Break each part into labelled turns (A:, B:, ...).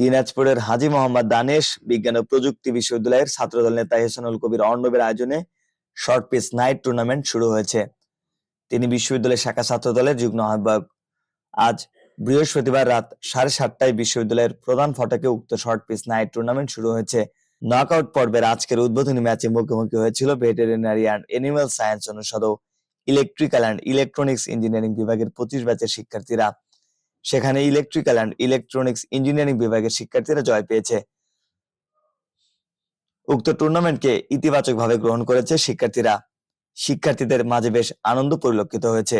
A: দিনাজপুরের হাজি মোহাম্মদ দানেশ বিজ্ঞান ও প্রযুক্তি বিশ্ববিদ্যালয়ের ছাত্রদল নেতা হেসানুল কবির অর্ণবের আয়োজনে শর্ট পিস নাইট টুর্নামেন্ট শুরু হয়েছে তিনি বিশ্ববিদ্যালয়ের শাখা ছাত্র দলের যুগ্ম আহ্বায়ক আজ বৃহস্পতিবার রাত সাড়ে সাতটায় বিশ্ববিদ্যালয়ের প্রধান ফটকে উক্ত শর্ট পিস নাইট টুর্নামেন্ট শুরু হয়েছে নক আউট পর্বের আজকের উদ্বোধনী ম্যাচে মুখোমুখি হয়েছিল ভেটেরিনারি অ্যান্ড এনিম্যাল সায়েন্স অনুষদ ও ইলেকট্রিক্যাল অ্যান্ড ইলেকট্রনিক্স ইঞ্জিনিয়ারিং বিভাগের পঁচিশ ব্যাচের শিক্ষার্থীরা সেখানে ইলেকট্রিক্যাল অ্যান্ড ইলেকট্রনিক্স ইঞ্জিনিয়ারিং বিভাগের শিক্ষার্থীরা জয় পেয়েছে উক্ত টুর্নামেন্টকে ইতিবাচকভাবে গ্রহণ করেছে শিক্ষার্থীরা শিক্ষার্থীদের মাঝে বেশ আনন্দ পরিলক্ষিত হয়েছে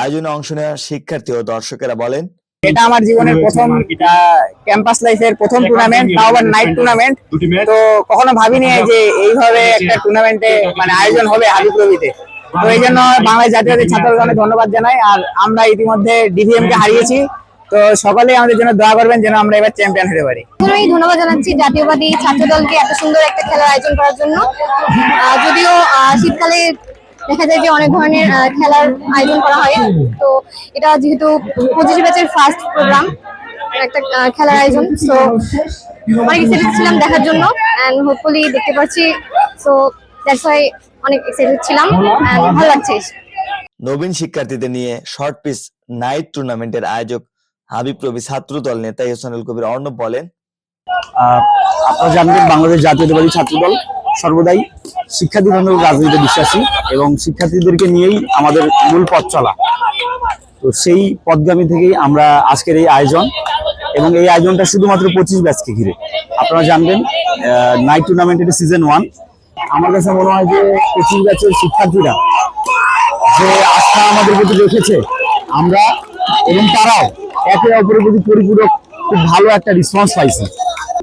A: আয়োজনে অংশ নেওয়া শিক্ষার্থী ও দর্শকেরা বলেন
B: এটা আমার জীবনের প্রথম ক্যাম্পাস লাইফের প্রথম টুর্নামেন্ট তাও আবার নাইট টুর্নামেন্ট তো কখনো ভাবিনি যে এইভাবে একটা টুর্নামেন্টে মানে আয়োজন হবে হাবিপ্রবিতে তো এই জন্য বাংলা জাতীয় ছাত্রগণে ধন্যবাদ জানাই আর আমরা ইতিমধ্যে ডিভিএম কে হ্যাঁ। হারিয়েছি তো সকলে আমাদের জন্য দোয়া করবেন যেন আমরা এবার চ্যাম্পিয়ন হতে পারি
C: আমি ধন্যবাদ জানাচ্ছি জাতীয়বাদী ছাত্র দলকে এত সুন্দর একটা খেলার আয়োজন করার জন্য যদিও শীতকালে দেখা যায় যে অনেক ধরনের খেলার আয়োজন করা হয় তো এটা যেহেতু পঁচিশ ব্যাচের ফার্স্ট প্রোগ্রাম একটা খেলার আয়োজন তো অনেক এক্সাইটেড ছিলাম দেখার জন্য অ্যান্ড হোপফুলি দেখতে পাচ্ছি সো দ্যাটস ওয়াই অনেক এক্সাইটেড ছিলাম অ্যান্ড ভালো লাগছে
A: নবীন শিক্ষার্থীদের নিয়ে শর্ট পিস নাইট টুর্নামেন্টের আয়োজক হাবিব রবি ছাত্র দল নেতা ইহসানুল কবির অর্ণব বলেন
D: আপনারা জানবেন বাংলাদেশ জাতীয়তাবাদী ছাত্র দল সর্বদাই শিক্ষার্থী বান্ধব রাজনীতিতে বিশ্বাসী এবং শিক্ষার্থীদেরকে নিয়েই আমাদের মূল পথ চলা তো সেই পদগামী থেকেই আমরা আজকের এই আয়োজন এবং এই আয়োজনটা শুধুমাত্র পঁচিশ ব্যাচকে ঘিরে আপনারা জানবেন নাইট টুর্নামেন্টের সিজন ওয়ান আমার কাছে মনে হয় যে পঁচিশ ব্যাচের শিক্ষার্থীরা যে আস্থা আমাদের প্রতি রেখেছে আমরা এবং তারাও একে অপরের প্রতি পরিপূরক খুব ভালো একটা রেসপন্স পাইছে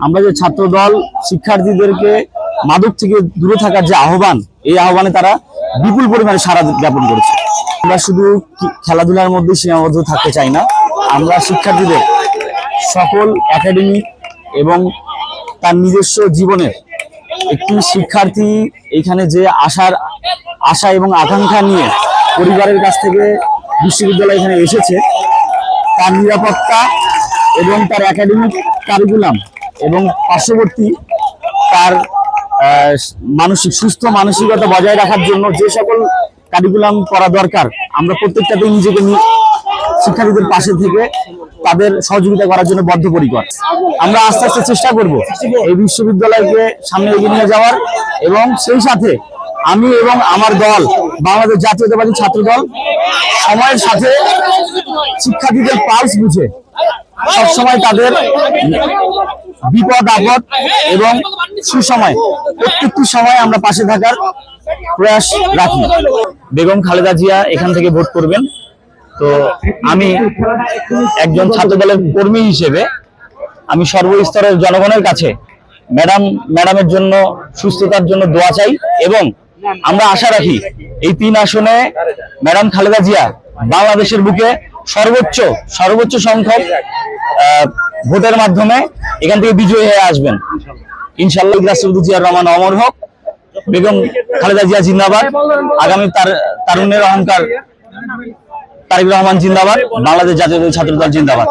D: আমরা যে ছাত্র দল শিক্ষার্থীদেরকে মাদক থেকে দূরে থাকার যে আহ্বান এই আহ্বানে তারা বিপুল পরিমাণে সারা জ্ঞাপন করেছে আমরা শুধু খেলাধুলার মধ্যে সীমাবদ্ধ থাকতে চাই না আমরা শিক্ষার্থীদের সকল একাডেমি এবং তার নিজস্ব জীবনের একটি শিক্ষার্থী এখানে যে আশার আশা এবং আকাঙ্ক্ষা নিয়ে পরিবারের কাছ থেকে বিশ্ববিদ্যালয় এখানে এসেছে তার নিরাপত্তা এবং তার একাডেমিক কারিকুলাম এবং পার্শ্ববর্তী তার মানসিক সুস্থ মানসিকতা বজায় রাখার জন্য যে সকল কারিকুলাম করা দরকার আমরা প্রত্যেকটাতে নিজেকে শিক্ষার্থীদের পাশে থেকে তাদের সহযোগিতা করার জন্য বদ্ধপরিকর আমরা আস্তে আস্তে চেষ্টা করব এই বিশ্ববিদ্যালয়কে সামনে এগিয়ে নিয়ে যাওয়ার এবং সেই সাথে আমি এবং আমার দল বাংলাদেশ জাতীয়তাবাদী ছাত্র দল সময়ের সাথে শিক্ষার্থীদের পালস বুঝে সবসময় তাদের বিপদ আপদ এবং সুসময় প্রত্যেকটি সময় আমরা পাশে থাকার প্রয়াস রাখি বেগম খালেদা জিয়া এখান থেকে ভোট করবেন তো আমি একজন ছাত্র দলের কর্মী হিসেবে আমি সর্বস্তরের জনগণের কাছে ম্যাডাম ম্যাডামের জন্য সুস্থতার জন্য দোয়া চাই এবং আমরা আশা রাখি এই তিন আসনে ম্যাডাম খালেদা জিয়া বাংলাদেশের বুকে সর্বোচ্চ সর্বোচ্চ সংখ্যক ভোটের মাধ্যমে এখান থেকে বিজয়ী হয়ে আসবেন ইনশাল্লাহ রহমান অমর হক বেগম খালেদা জিয়া জিন্দাবাদ আগামী তার তারুণ্যের অহংকার তারিক রহমান জিন্দাবাদ বাংলাদেশ জাতীয় ছাত্রদল জিন্দাবাদ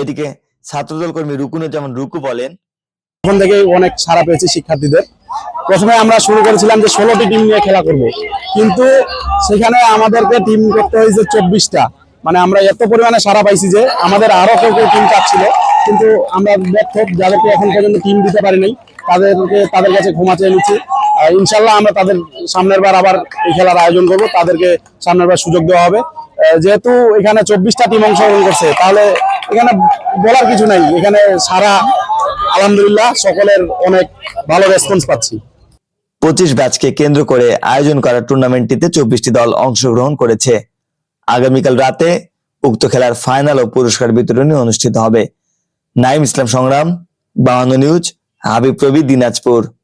D: এদিকে ছাত্রদল কর্মী যেমন রুকু বলেন এখন থেকে অনেক সারা পেয়েছি শিক্ষার্থীদের প্রথমে আমরা শুরু করেছিলাম যে ষোলোটি টিম নিয়ে খেলা করব কিন্তু সেখানে আমাদেরকে টিম করতে হয়েছে চব্বিশটা মানে আমরা এত পরিমাণে সারা পাইছি যে আমাদের আরও কেউ কেউ টিম চাচ্ছিল কিন্তু আমরা ব্যর্থ যাদেরকে এখন পর্যন্ত টিম দিতে পারি নাই তাদেরকে তাদের কাছে ক্ষমা চেয়ে নিচ্ছি ইনশাল্লাহ আমরা তাদের সামনের বার আবার এই খেলার আয়োজন করব তাদেরকে সামনের বার সুযোগ দেওয়া হবে যেহেতু এখানে চব্বিশটা টিম অংশগ্রহণ করছে তাহলে এখানে বলার কিছু নাই এখানে সারা আলহামদুলিল্লাহ সকলের অনেক ভালো রেসপন্স পাচ্ছি পঁচিশ ব্যাচকে কেন্দ্র করে আয়োজন করা টুর্নামেন্টটিতে চব্বিশটি দল অংশগ্রহণ করেছে আগামীকাল রাতে উক্ত খেলার ফাইনাল ও পুরস্কার বিতরণী অনুষ্ঠিত হবে নাইম ইসলাম সংগ্রাম বাহান্ন নিউজ হাবিব প্রবি দিনাজপুর